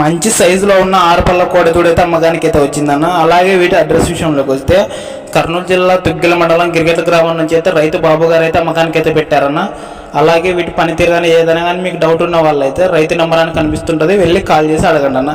మంచి సైజులో ఉన్న ఆరుపల్ల కోడెదూడ అయితే అమ్మకానికి అయితే వచ్చిందన్న. అలాగే వీటి అడ్రస్ విషయంలోకి వస్తే కర్నూలు జిల్లా తుగ్గిల మండలం గిరిగెట్ల గ్రామం నుంచి అయితే రైతు బాబు గారు అయితే అమ్మకానికి అయితే పెట్టారన్న. అలాగే వీటి పనితీరు కానీ ఏదైనా కానీ మీకు డౌట్ ఉన్న వాళ్ళైతే రైతు నెంబర్ అని కనిపిస్తుంటుంది. వెళ్ళి కాల్ చేసి అడగండి అన్న